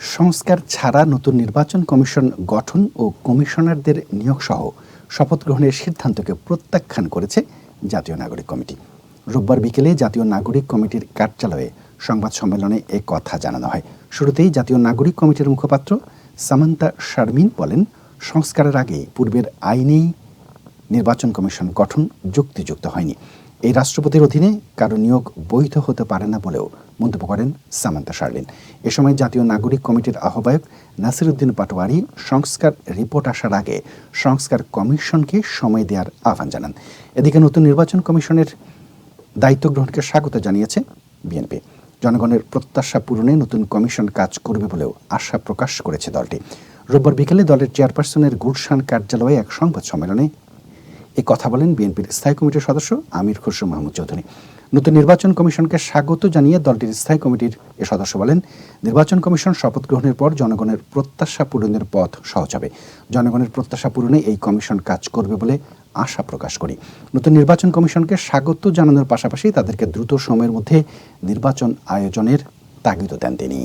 সংস্কার ছাড়া নতুন নির্বাচন কমিশন গঠন ও কমিশনারদের নিয়োগ সহ শপথ গ্রহণের সিদ্ধান্তকে প্রত্যাখ্যান করেছে জাতীয় নাগরিক কমিটি। রোববার বিকেলে জাতীয় নাগরিক কমিটির কার্যালয়ে সংবাদ সম্মেলনে এ কথা জানানো হয়। শুরুতেই জাতীয় নাগরিক কমিটির মুখপাত্র সামান্তা শারমিন বলেন, সংস্কারের আগে পূর্বের আইনেই নির্বাচন কমিশন গঠন যুক্তিযুক্ত হয়নি। এই রাষ্ট্রপতির অধীনে কারও নিয়োগ বৈধ হতে পারে না বলেও মন্তব্য করেন সামান্তা শার্লিন। এ সময় জাতীয় নাগরিক কমিটির আহ্বায়ক নাসিরুদ্দিন পাটোয়ারি সংস্কার রিপোর্ট আসার আগে সংস্কার কমিশনকে সময় দেওয়ার আহ্বান জানান। এদিকে নতুন নির্বাচন কমিশনের দায়িত্ব গ্রহণকে স্বাগত জানিয়েছে বিএনপি। জনগণের প্রত্যাশা পূরণে নতুন কমিশন কাজ করবে বলেও আশা প্রকাশ করেছে দলটি। রোববার বিকেলে দলের চেয়ারপারসনের গুলশান কার্যালয়ে এক সংবাদ সম্মেলনে এ কথা বলেন বিএনপির স্থায়ী কমিটির সদস্য আমির খসরু মাহমুদ চৌধুরী। নতুন নির্বাচন কমিশনকে স্বাগত জানিয়ে দলটির স্থায়ী কমিটির এ সদস্য বলেন, নির্বাচন কমিশন শপথ গ্রহণের পর জনগণের প্রত্যাশা পূরণের পথ সহজ হবে। জনগণের প্রত্যাশা পূরণে এই কমিশন কাজ করবে বলে আশা প্রকাশ করি। নতুন নির্বাচন কমিশনকে স্বাগত জানানোর পাশাপাশি তাদেরকে দ্রুত সময়ের মধ্যে নির্বাচন আয়োজনের তাগিদও দেন তিনি।